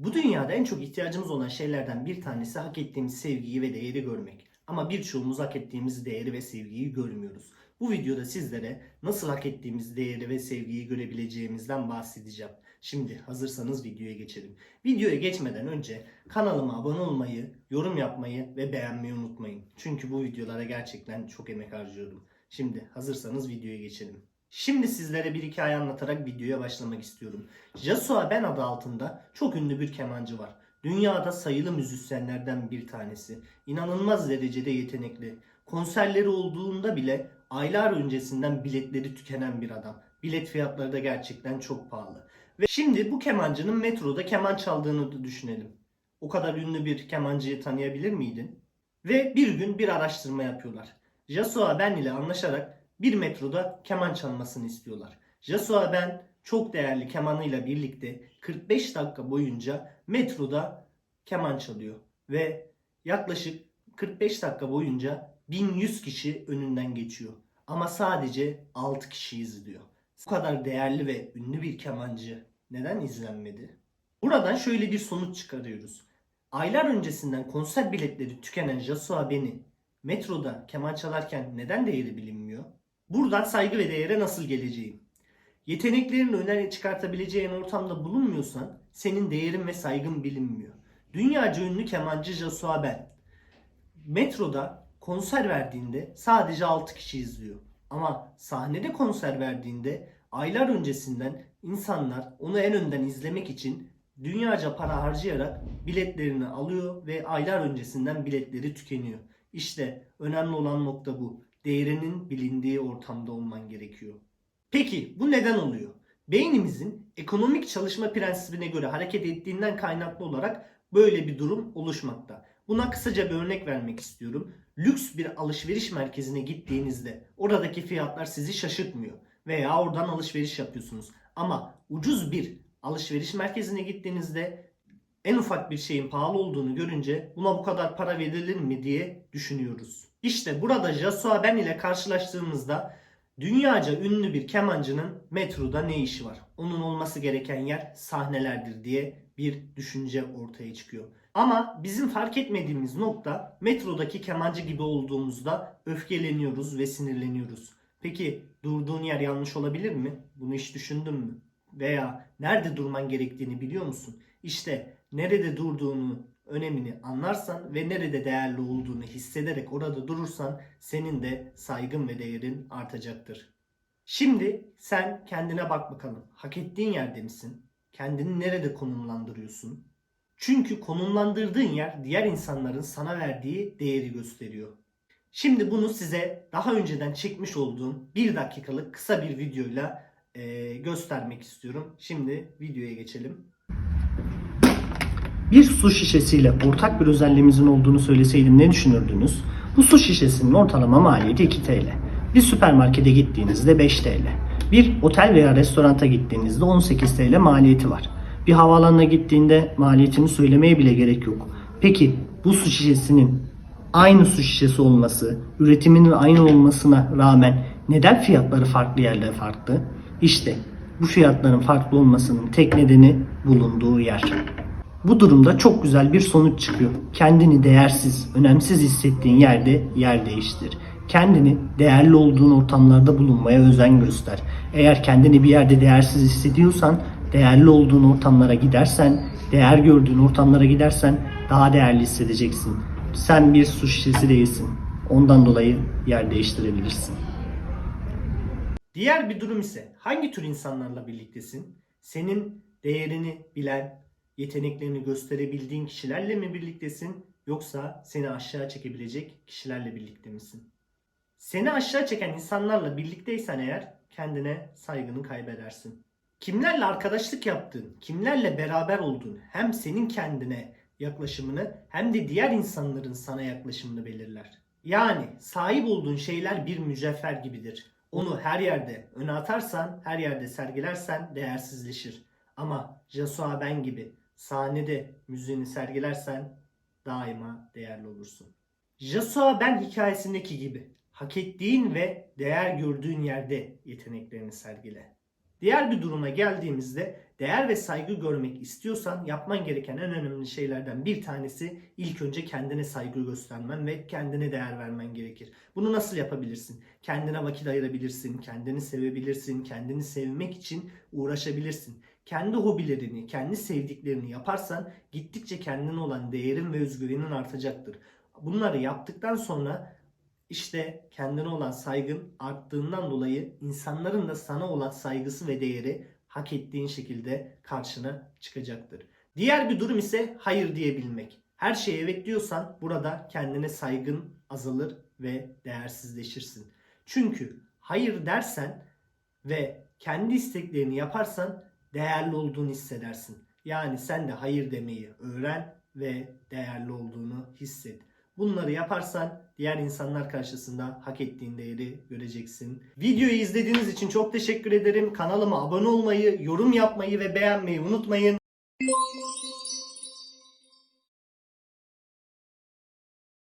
Bu dünyada en çok ihtiyacımız olan şeylerden bir tanesi hak ettiğimiz sevgiyi ve değeri görmek. Ama birçoğumuz hak ettiğimiz değeri ve sevgiyi görmüyoruz. Bu videoda sizlere nasıl hak ettiğimiz değeri ve sevgiyi görebileceğimizden bahsedeceğim. Şimdi hazırsanız videoya geçelim. Videoya geçmeden önce kanalıma abone olmayı, yorum yapmayı ve beğenmeyi unutmayın. Çünkü bu videolara gerçekten çok emek harcıyorum. Şimdi hazırsanız videoya geçelim. Şimdi sizlere bir hikaye anlatarak videoya başlamak istiyorum. Yasuo Ben adı altında çok ünlü bir kemancı var. Dünyada sayılı müzisyenlerden bir tanesi. İnanılmaz derecede yetenekli. Konserleri olduğunda bile aylar öncesinden biletleri tükenen bir adam. Bilet fiyatları da gerçekten çok pahalı. Ve şimdi bu kemancının metroda keman çaldığını da düşünelim. O kadar ünlü bir kemancıyı tanıyabilir miydin? Ve bir gün bir araştırma yapıyorlar. Yasuo Ben ile anlaşarak bir metroda keman çalmasını istiyorlar. Yasuo Ben çok değerli kemanıyla birlikte 45 dakika boyunca metroda keman çalıyor ve yaklaşık 45 dakika boyunca 1100 kişi önünden geçiyor. Ama sadece 6 kişi izliyor. Bu kadar değerli ve ünlü bir kemancı neden izlenmedi? Buradan şöyle bir sonuç çıkarıyoruz. Aylar öncesinden konser biletleri tükenen Yasuo Ben'i metroda keman çalarken neden değeri bilinmiyor? Buradan saygı ve değere nasıl geleceğim? Yeteneklerini öne çıkartabileceğin ortamda bulunmuyorsan senin değerin ve saygın bilinmiyor. Dünyaca ünlü kemancı Joshua Ben metroda konser verdiğinde sadece 6 kişi izliyor. Ama sahnede konser verdiğinde aylar öncesinden insanlar onu en önden izlemek için dünyaca para harcayarak biletlerini alıyor ve aylar öncesinden biletleri tükeniyor. İşte önemli olan nokta bu. Değerinin bilindiği ortamda olman gerekiyor. Peki bu neden oluyor? Beynimizin ekonomik çalışma prensibine göre hareket ettiğinden kaynaklı olarak böyle bir durum oluşmakta. Buna kısaca bir örnek vermek istiyorum. Lüks bir alışveriş merkezine gittiğinizde oradaki fiyatlar sizi şaşırtmıyor veya oradan alışveriş yapıyorsunuz. Ama ucuz bir alışveriş merkezine gittiğinizde en ufak bir şeyin pahalı olduğunu görünce buna bu kadar para verilir mi diye düşünüyoruz. İşte burada Joshua Ben ile karşılaştığımızda dünyaca ünlü bir kemancının metroda ne işi var? Onun olması gereken yer sahnelerdir diye bir düşünce ortaya çıkıyor. Ama bizim fark etmediğimiz nokta metrodaki kemancı gibi olduğumuzda öfkeleniyoruz ve sinirleniyoruz. Peki durduğun yer yanlış olabilir mi? Bunu hiç düşündün mü? Veya nerede durman gerektiğini biliyor musun? İşte nerede durduğunu önemini anlarsan ve nerede değerli olduğunu hissederek orada durursan senin de saygın ve değerin artacaktır. Şimdi sen kendine bak bakalım. Hak ettiğin yerde misin? Kendini nerede konumlandırıyorsun? Çünkü konumlandırdığın yer diğer insanların sana verdiği değeri gösteriyor. Şimdi bunu size daha önceden çekmiş olduğum bir dakikalık kısa bir videoyla eee, göstermek istiyorum. Şimdi videoya geçelim. Bir su şişesiyle ortak bir özelliğimizin olduğunu söyleseydim ne düşünürdünüz? Bu su şişesinin ortalama maliyeti 2 TL. Bir süpermarkete gittiğinizde 5 TL. Bir otel veya restoranta gittiğinizde 18 TL maliyeti var. Bir havaalanına gittiğinde maliyetini söylemeye bile gerek yok. Peki bu su şişesinin aynı su şişesi olması, üretiminin aynı olmasına rağmen neden fiyatları farklı yerlere farklı? İşte bu fiyatların farklı olmasının tek nedeni bulunduğu yer. Bu durumda çok güzel bir sonuç çıkıyor. Kendini değersiz, önemsiz hissettiğin yerde yer değiştir. Kendini değerli olduğun ortamlarda bulunmaya özen göster. Eğer kendini bir yerde değersiz hissediyorsan, değerli olduğun ortamlara gidersen, değer gördüğün ortamlara gidersen daha değerli hissedeceksin. Sen bir su şişesi değilsin. Ondan dolayı yer değiştirebilirsin. Diğer bir durum ise hangi tür insanlarla birliktesin? Senin değerini bilen, yeteneklerini gösterebildiğin kişilerle mi birliktesin yoksa seni aşağı çekebilecek kişilerle birlikte misin? Seni aşağı çeken insanlarla birlikteysen eğer kendine saygını kaybedersin. Kimlerle arkadaşlık yaptığın, kimlerle beraber olduğun hem senin kendine yaklaşımını hem de diğer insanların sana yaklaşımını belirler. Yani sahip olduğun şeyler bir mücevher gibidir. Onu her yerde öne atarsan, her yerde sergilersen değersizleşir. Ama Joshua Ben gibi sahnede müziğini sergilersen daima değerli olursun. Joshua Ben hikayesindeki gibi hak ettiğin ve değer gördüğün yerde yeteneklerini sergile. Diğer bir duruma geldiğimizde değer ve saygı görmek istiyorsan yapman gereken en önemli şeylerden bir tanesi ilk önce kendine saygı göstermen ve kendine değer vermen gerekir. Bunu nasıl yapabilirsin? Kendine vakit ayırabilirsin, kendini sevebilirsin, kendini sevmek için uğraşabilirsin. Kendi hobilerini, kendi sevdiklerini yaparsan gittikçe kendine olan değerin ve özgüvenin artacaktır. Bunları yaptıktan sonra işte kendine olan saygın arttığından dolayı insanların da sana olan saygısı ve değeri hak ettiğin şekilde karşına çıkacaktır. Diğer bir durum ise hayır diyebilmek. Her şeye evet diyorsan burada kendine saygın azalır ve değersizleşirsin. Çünkü hayır dersen ve kendi isteklerini yaparsan değerli olduğunu hissedersin. Yani sen de hayır demeyi öğren ve değerli olduğunu hisset. Bunları yaparsan diğer insanlar karşısında hak ettiğin değeri göreceksin. Videoyu izlediğiniz için çok teşekkür ederim. Kanalıma abone olmayı, yorum yapmayı ve beğenmeyi unutmayın.